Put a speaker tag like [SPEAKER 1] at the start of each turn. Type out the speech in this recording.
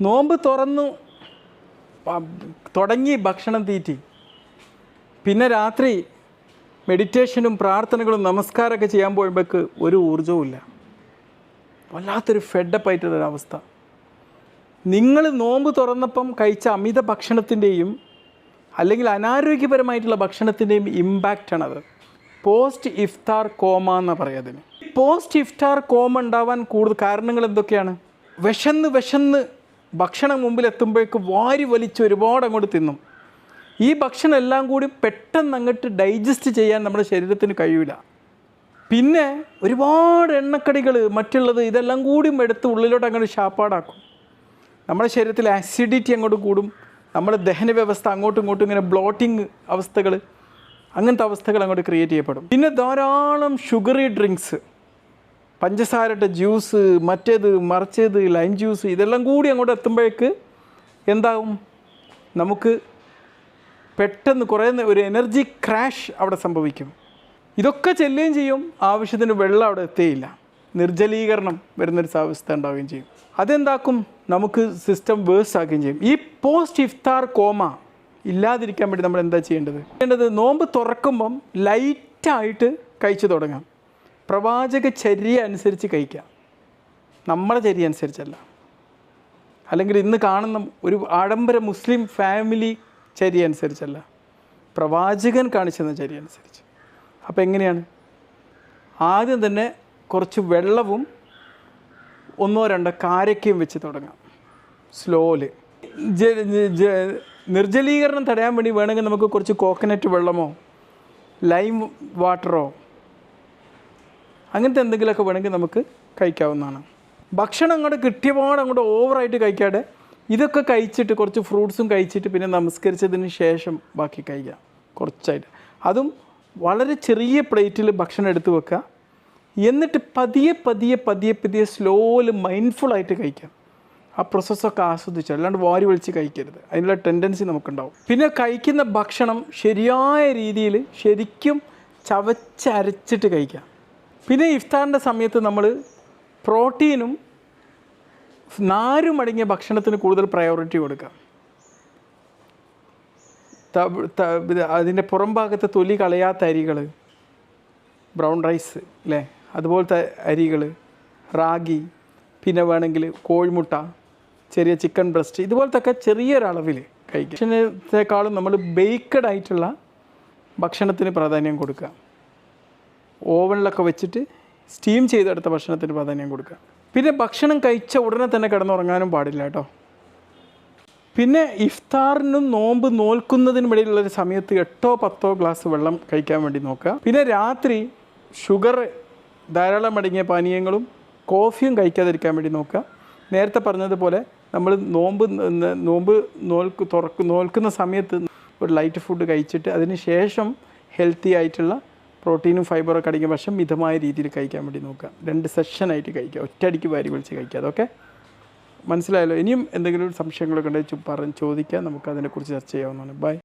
[SPEAKER 1] നോമ്പ് തുറന്നു തുടങ്ങി ഭക്ഷണം തീറ്റി. പിന്നെ രാത്രി മെഡിറ്റേഷനും പ്രാർത്ഥനകളും നമസ്കാരമൊക്കെ ചെയ്യാൻ പോയപ്പോൾക്ക് ഒരു ഊർജവും ഇല്ല. വല്ലാത്തൊരു ഫെഡപ്പായിട്ടുള്ളൊരവസ്ഥ നിങ്ങൾ നോമ്പ് തുറന്നപ്പം കഴിച്ച അമിത ഭക്ഷണത്തിന്റെയും അല്ലെങ്കിൽ അനാരോഗ്യപരമായിട്ടുള്ള ഭക്ഷണത്തിന്റെയും ഇമ്പാക്റ്റാണത് പോസ്റ്റ് ഇഫ്താർ കോമ എന്ന് പറയാതിന് പോസ്റ്റ് ഇഫ്താർ കോമ ഉണ്ടാവാൻ കൂടുതൽ കാരണങ്ങൾ എന്തൊക്കെയാണ്? വിശന്ന് വിശന്ന് ഭക്ഷണം മുമ്പിൽ എത്തുമ്പോഴേക്ക് വാരി വലിച്ച് ഒരുപാട് അങ്ങോട്ട് തിന്നും. ഈ ഭക്ഷണം എല്ലാം കൂടി പെട്ടെന്ന് അങ്ങോട്ട് ഡൈജസ്റ്റ് ചെയ്യാൻ നമ്മുടെ ശരീരത്തിന് കഴിയില്ല പിന്നെ ഒരുപാട് എണ്ണക്കടികൾ മറ്റുള്ളത് ഇതെല്ലാം കൂടി എടുത്ത് ഉള്ളിലോട്ട് അങ്ങോട്ട് ഷാപ്പാടാക്കും നമ്മുടെ ശരീരത്തിൽ ആസിഡിറ്റി അങ്ങോട്ട് കൂടും. നമ്മുടെ ദഹന വ്യവസ്ഥ അങ്ങോട്ടും ഇങ്ങോട്ടും ഇങ്ങനെ ബ്ലോട്ടിങ് അവസ്ഥകൾ അങ്ങനത്തെ അവസ്ഥകൾ അങ്ങോട്ട് ക്രിയേറ്റ് ചെയ്യപ്പെടും. പിന്നെ ധാരാളം ഷുഗറി ഡ്രിങ്ക്സ് പഞ്ചസാരയുടെ ജ്യൂസ് മറ്റേത് മറിച്ചത് ലൈം ജ്യൂസ് ഇതെല്ലാം കൂടി അങ്ങോട്ട് എത്തുമ്പോഴേക്ക് എന്താവും? നമുക്ക് പെട്ടെന്ന് കുറേ ഒരു എനർജി ക്രാഷ് അവിടെ സംഭവിക്കും. ഇതൊക്കെ ചെല്ലുകയും ചെയ്യും. ആവശ്യത്തിന് വെള്ളം അവിടെ എത്തുകയില്ല. നിർജലീകരണം വരുന്നൊരു അവസ്ഥ ഉണ്ടാവുകയും ചെയ്യും. അതെന്താക്കും? നമുക്ക് സിസ്റ്റം വേഴ്സ് ആക്കുകയും ചെയ്യും. ഈ പോസ്റ്റ് ഇഫ്താർ കോമ ഇല്ലാതിരിക്കാൻ വേണ്ടി നമ്മൾ എന്താ ചെയ്യേണ്ടത്? ചെയ്യേണ്ടത് നോമ്പ് തുറക്കുമ്പം ലൈറ്റായിട്ട് കഴിച്ചു തുടങ്ങാം. പ്രവാചക ചര്യ അനുസരിച്ച് കഴിക്കാം നമ്മുടെ ചര്യ അനുസരിച്ചല്ല. അല്ലെങ്കിൽ ഇന്ന് കാണുന്ന ഒരു ആഡംബര മുസ്ലിം ഫാമിലി ചര്യ അനുസരിച്ചല്ല. പ്രവാചകൻ കാണിച്ചെന്ന ചര്യ അനുസരിച്ച്. അപ്പോൾ എങ്ങനെയാണ്? ആദ്യം തന്നെ കുറച്ച് വെള്ളവും ഒന്നോ രണ്ടോ കാരക്കയും വെച്ച് തുടങ്ങാം. സ്ലോൽ നിർജലീകരണം തടയാൻ വേണ്ടി വേണമെങ്കിൽ നമുക്ക് കുറച്ച് കോക്കനറ്റ് വെള്ളമോ ലൈം വാട്ടറോ അങ്ങനത്തെ എന്തെങ്കിലുമൊക്കെ വേണമെങ്കിൽ നമുക്ക് കഴിക്കാവുന്നതാണ്. ഭക്ഷണം അങ്ങോട്ട് കിട്ടിയപാട് അങ്ങോട്ട് ഓവറായിട്ട് കഴിക്കാതെ ഇതൊക്കെ കഴിച്ചിട്ട് കുറച്ച് ഫ്രൂട്ട്സും കഴിച്ചിട്ട് പിന്നെ നമസ്കരിച്ചതിന് ശേഷം ബാക്കി കഴിക്കാം കുറച്ചായിട്ട്. അതും വളരെ ചെറിയ പ്ലേറ്റിൽ ഭക്ഷണം എടുത്ത് വെക്കുക. എന്നിട്ട് പതിയെ പതിയെ പതിയെ പതിയെ സ്ലോയിൽ മൈൻഡ്ഫുള്ളായിട്ട് കഴിക്കാം ആ പ്രോസസ്സൊക്കെ ആസ്വദിച്ചു അല്ലാണ്ട് വാരി വലിച്ച് കഴിക്കരുത്. അതിനുള്ള ടെൻഡൻസി നമുക്കുണ്ടാവും. പിന്നെ കഴിക്കുന്ന ഭക്ഷണം ശരിയായ രീതിയിൽ ശരിക്കും ചവച്ചരച്ചിട്ട് കഴിക്കാം പിന്നെ ഇഫ്താറിന്റെ സമയത്ത് നമ്മൾ പ്രോട്ടീനും നാരും അടങ്ങിയ ഭക്ഷണത്തിന് കൂടുതൽ പ്രയോറിറ്റി കൊടുക്കാം ത- ത- ഇത് അതിന്റെ പുറം ഭാഗത്ത് തൊലി കളയാത്ത അരികൾ ബ്രൗൺ റൈസ് അല്ലേ അതുപോലത്തെ അരികൾ റാഗി പിന്നെ വേണമെങ്കിൽ കോഴിമുട്ട ചെറിയ ചിക്കൻ ബ്രസ്റ്റ് ഇതുപോലത്തെ ഒക്കെ ചെറിയൊരളവിൽ കഴിക്കുക. ഭക്ഷണത്തെക്കാളും നമ്മൾ ബേക്കഡ് ആയിട്ടുള്ള ഭക്ഷണത്തിന് പ്രാധാന്യം കൊടുക്കുക. ഓവനിലൊക്കെ വെച്ചിട്ട് സ്റ്റീം ചെയ്തെടുത്ത ഭക്ഷണത്തിന് പ്രാധാന്യം കൊടുക്കുക. പിന്നെ ഭക്ഷണം കഴിച്ച ഉടനെ തന്നെ കിടന്നുറങ്ങാനും പാടില്ല കേട്ടോ. പിന്നെ ഇഫ്താറിനും നോമ്പ് നോൽക്കുന്നതിനും ഇടയിലുള്ളൊരു സമയത്ത് എട്ടോ പത്തോ ഗ്ലാസ് വെള്ളം കഴിക്കാൻ വേണ്ടി നോക്കുക. പിന്നെ രാത്രി ഷുഗർ ധാരാളം അടങ്ങിയ പാനീയങ്ങളും കോഫിയും കഴിക്കാതിരിക്കാൻ വേണ്ടി നോക്കുക. നേരത്തെ പറഞ്ഞതുപോലെ നമ്മൾ നോമ്പ് നോമ്പ് നോൽക്ക് തുറക്ക് നോൽക്കുന്ന സമയത്ത് ഒരു ലൈറ്റ് ഫുഡ് കഴിച്ചിട്ട് അതിന് ശേഷം ഹെൽത്തി ആയിട്ടുള്ള പ്രോട്ടീനും ഫൈബറൊക്കെ അടിക്കുന്ന പക്ഷേ മിതമായ രീതിയിൽ കഴിക്കാൻ വേണ്ടി നോക്കുക. രണ്ട് സെഷനായിട്ട് കഴിക്കുക. ഒറ്റയടിക്ക് വാരി വിളിച്ച് കഴിക്കുക. അതൊക്കെ മനസ്സിലായല്ലോ? ഇനിയും എന്തെങ്കിലും സംശയങ്ങളൊക്കെ ഉണ്ടെങ്കിൽ പറഞ്ഞ് ചോദിക്കാം. നമുക്ക് അതിനെക്കുറിച്ച് ചർച്ച ചെയ്യാവുന്നതാണ്. ബൈ.